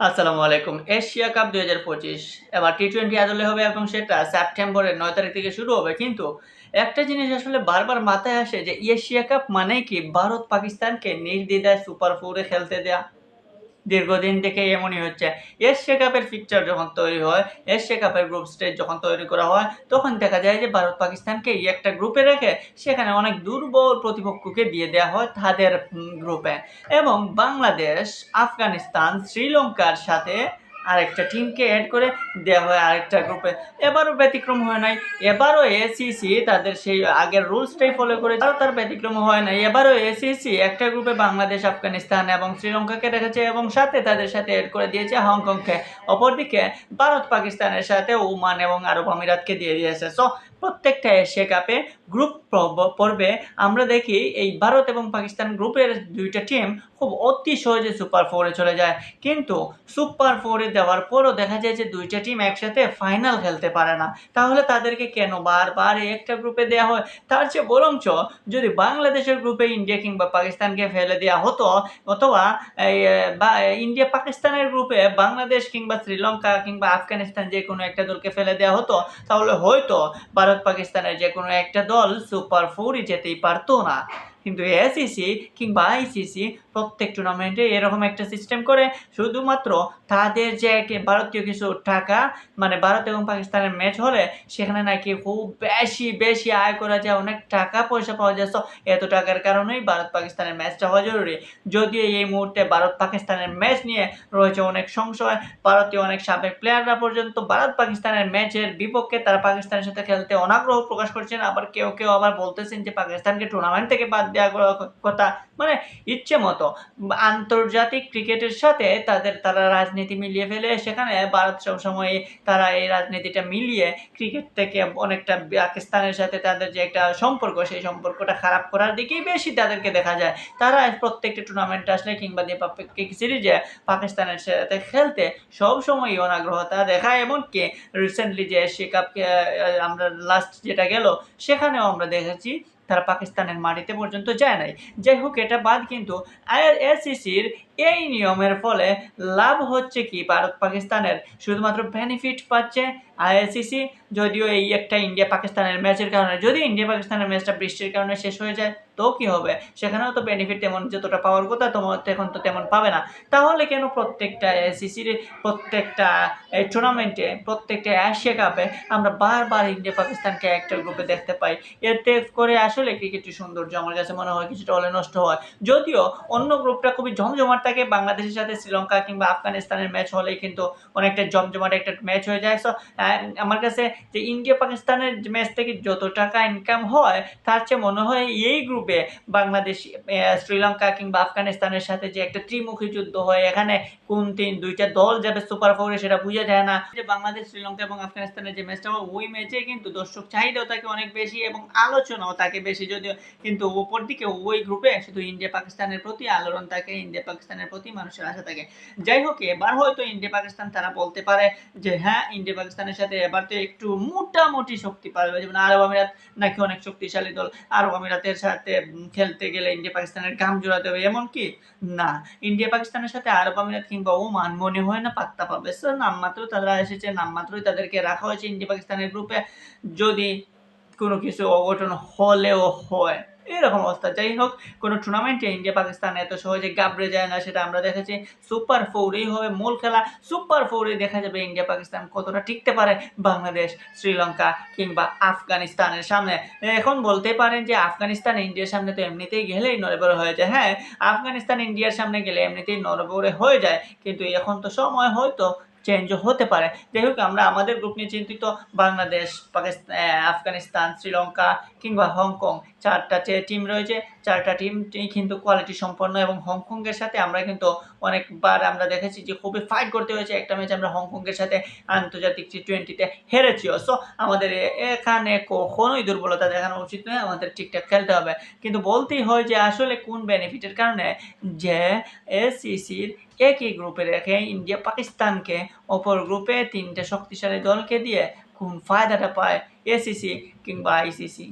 আসসালামু আলাইকুম। Asia cup দুই হাজার পঁচিশ। এবার টি টোয়েন্টি আদলে হবে এবং সেটা সেপ্টেম্বরের নয় তারিখ থেকে শুরু হবে। কিন্তু একটা জিনিস আসলে বারবার মাথায় আসে যে এশিয়া কাপ মানে কি ভারত পাকিস্তানকে নির্দ্বিধায় সুপার ফোরে খেলতে দেয়া। দীর্ঘদিন থেকে এমনই হচ্ছে। এশিয়া কাপের পিকচার যখন তৈরি হয়, এশিয়া কাপের গ্রুপ স্টেজ যখন তৈরি করা হয়, তখন দেখা যায় যে ভারত পাকিস্তানকে একটা গ্রুপে রেখে সেখানে অনেক দুর্বল প্রতিপক্ষকে দিয়ে দেওয়া হয় তাদের গ্রুপে এবং বাংলাদেশ, আফগানিস্তান, শ্রীলঙ্কার সাথে আরেকটা টিমকে অ্যাড করে দেওয়া হয় আরেকটা গ্রুপে এবারও ব্যতিক্রম হয় নাই। এবারও এসিসি তাদের সেই আগের রুলসটাই ফলো করে তারও তার ব্যতিক্রম হয় নাই। এবারও এসিসি একটা গ্রুপে বাংলাদেশ, আফগানিস্তান এবং শ্রীলঙ্কাকে রেখেছে এবং সাথে তাদের সাথে অ্যাড করে দিয়েছে হংকংকে। অপরদিকে ভারত, পাকিস্তানের সাথে ওমান এবং আরব আমিরাতকে দিয়ে দিয়েছে। সো প্রত্যেকটা এশিয়া কাপে গ্রুপ পর্বে আমরা দেখি এই ভারত এবং পাকিস্তান গ্রুপের দুইটা টিম খুব অতি সহজে সুপার ফোরে চলে যায়। কিন্তু সুপার ফোরে দেওয়ার পরও দেখা যায় যে দুইটা টিম একসাথে ফাইনাল খেলতে পারে না। তাহলে তাদেরকে কেন বারবার একটা গ্রুপে দেওয়া হয়? তার চেয়ে বরঞ্চ যদি বাংলাদেশের গ্রুপে ইন্ডিয়া কিংবা পাকিস্তানকে ফেলে দেওয়া হতো, অথবা বা- ইন্ডিয়া পাকিস্তানের গ্রুপে বাংলাদেশ কিংবা শ্রীলঙ্কা কিংবা আফগানিস্তান যে কোনো একটা দলকে ফেলে দেওয়া হতো, তাহলে হয়তো ভারত পাকিস্তানের যে কোনো একটা দল সুপার ফোরে যেতেই পারতো না। কিন্তু এসিসি কিংবা আইসিসি প্রত্যেক টুর্নামেন্টে এরকম একটা সিস্টেম করে। শুধুমাত্র তাদের যে ভারতীয় কিছু টাকা মানে ভারত এবং পাকিস্তানের ম্যাচ হলে সেখানে নাকি খুব বেশি বেশি আয় করা যায় অনেক টাকা পয়সা পাওয়া So, এত টাকার কারণেই ভারত পাকিস্তানের ম্যাচটা হওয়া জরুরি। যদিও এই মুহূর্তে ভারত পাকিস্তানের ম্যাচ নিয়ে রয়েছে অনেক সংশয় ভারতীয় অনেক সাবেক প্লেয়াররা পর্যন্ত ভারত পাকিস্তানের ম্যাচের বিপক্ষে তারা পাকিস্তানের সাথে খেলতে অনাগ্রহ প্রকাশ করছেন আবার কেউ কেউ আবার বলতেছেন যে পাকিস্তানকে টুর্নামেন্ট থেকে বাদ কথা। মানে ইচ্ছে মতো। আন্তর্জাতিক ক্রিকেটের সাথে তাদের তারা রাজনীতি মিলিয়ে ফেলে, সেখানে ভারত সবসময় তারা এই রাজনীতিটা মিলিয়ে ক্রিকেট থেকে অনেকটা পাকিস্তানের সাথে তাদের যে একটা সম্পর্ক, সেই সম্পর্কটা খারাপ করার দিকেই বেশি তাদেরকে দেখা যায়। তারা প্রত্যেকটা টুর্নামেন্ট আসলে কিংবা দ্বিপাক্ষিক সিরিজে পাকিস্তানের সাথে খেলতে সব সময়ই অনাগ্রহতা দেখায়। এমনকি রিসেন্টলি যে এশিয়া কাপকে আমরা লাস্ট যেটা গেল, সেখানেও আমরা দেখেছি তারা পাকিস্তানের মাটিতে পর্যন্ত যায় নাই। যাই হোক, এটা বাদ কিন্তু আইআরএসিসির এই নিয়মের ফলে লাভ হচ্ছে কি? ভারত পাকিস্তানের শুধুমাত্র বেনিফিট পাচ্ছে আইএসিসি যদিও এই একটা ইন্ডিয়া পাকিস্তানের ম্যাচের কারণে। যদি ইন্ডিয়া পাকিস্তানের ম্যাচটা বৃষ্টির কারণে শেষ হয়ে যায়, তো কি হবে? সেখানেও তো বেনিফিট তেমন যতটা পাওয়ার কথা তোমার এখন তো তেমন পাবে না। তাহলে কেন প্রত্যেকটা এসিসির প্রত্যেকটা টুর্নামেন্টে প্রত্যেকটা এশিয়া কাপে আমরা বারবার ইন্ডিয়া পাকিস্তানকে একটা গ্রুপে দেখতে পাই? এতে করে আসলে ক্রিকেটের সৌন্দর্য আমার কাছে মনে হয় কিছুটা হলে নষ্ট হয়। যদিও অন্য গ্রুপটা খুবই জমজমাট থাকে, বাংলাদেশের সাথে শ্রীলঙ্কা কিংবা আফগানিস্তানের ম্যাচ হলেই কিন্তু অনেকটা জমজমাট একটা ম্যাচ হয়ে যায়। সো আমার কাছে যে ইন্ডিয়া পাকিস্তানের ম্যাচ থেকে যত টাকা ইনকাম হয়, তার চেয়ে মনে হয় এই গ্রুপে বাংলাদেশ শ্রীলঙ্কা কিংবা আফগানিস্তানের সাথে যে একটা ত্রিমুখী যুদ্ধ হয়, এখানে কোন তিন দুইটা দল যাবে সুপার ফোরে সেটা বোঝা যায় না। যে বাংলাদেশ, শ্রীলঙ্কা এবং আফগানিস্তানের যে ম্যাচটা হয়, ওই ম্যাচে কিন্তু দর্শক চাহিদাও থাকে অনেক বেশি এবং আলোচনাও থাকে বেশি যদিও কিন্তু ওপর দিকে ওই গ্রুপে শুধু ইন্ডিয়া পাকিস্তানের প্রতি আলোড়ন থাকে, ইন্ডিয়া পাকিস্তানের প্রতি মানুষের আশা থাকে। যাই হোক, এবার হয়তো ইন্ডিয়া পাকিস্তান তারা বলতে পারে যে হ্যাঁ ইন্ডিয়া পাকিস্তানের সাথে এবার তো একটু মোটামুটি শক্তি পাবে যেমন আরব আমিরাত নাকি অনেক শক্তিশালী দল। আরব আমিরাতের সাথে খেলতে গেলে ইন্ডিয়া পাকিস্তানের ঘাম জোড়াতে হবে। এমন কি না, ইন্ডিয়া পাকিস্তানের সাথে আরব আমিরাত কিংবা ওমান মনে হয় না পাত্তা পাবে। সো নামমাত্র তারা এসেছে, নামমাত্রই তাদেরকে রাখা হয়েছে ইন্ডিয়া পাকিস্তানের গ্রুপে যদি কোনো কিছু অঘটন হলেও হয় এরকম অবস্থা। যাই হোক, কোনো টুর্নামেন্টে ইন্ডিয়া পাকিস্তান এত সহজে গাবড়ে যায় না, সেটা আমরা দেখেছি। সুপার ফোরেই হবে মূল খেলা। সুপার ফোরে দেখা যাবে ইন্ডিয়া পাকিস্তান কতটা টিকতে পারে বাংলাদেশ, শ্রীলঙ্কা কিংবা আফগানিস্তানের সামনে। এখন বলতে পারেন যে আফগানিস্তান ইন্ডিয়ার সামনে তো এমনিতেই গেলেই নড়বড়ে হয়ে যায়। হ্যাঁ আফগানিস্তান ইন্ডিয়ার সামনে গেলে এমনিতেই নড়বড়ে হয়ে যায়। কিন্তু এখন তো সময় হয়তো চেঞ্জ হতে পারে। যাই হোক, আমরা আমাদের গ্রুপ নিয়ে চিন্তিত। বাংলাদেশ পাকিস্তান আফগানিস্তান, শ্রীলঙ্কা কিংবা হংকং, চারটা টিম রয়েছে চারটা টিম কিন্তু কোয়ালিটি সম্পন্ন এবং হংকংয়ের সাথে আমরা কিন্তু অনেকবার আমরা দেখেছি যে খুবই ফাইট করতে হয়েছে। একটা ম্যাচ আমরা হংকংয়ের সাথে আন্তর্জাতিক টি টোয়েন্টিতে হেরেছিও। সো আমাদের এখানে কখনোই দুর্বলতা দেখানো উচিত নয়, আমাদের ঠিকঠাক খেলতে হবে। কিন্তু বলতেই হয় যে আসলে কোন বেনিফিটের কারণে যে এসিসির একই গ্রুপে রেখে ইন্ডিয়া পাকিস্তানকে অপর গ্রুপে তিনটে শক্তিশালী দলকে দিয়ে কোন ফায়দাটা পায় এসিসি কিংবা আইসিসি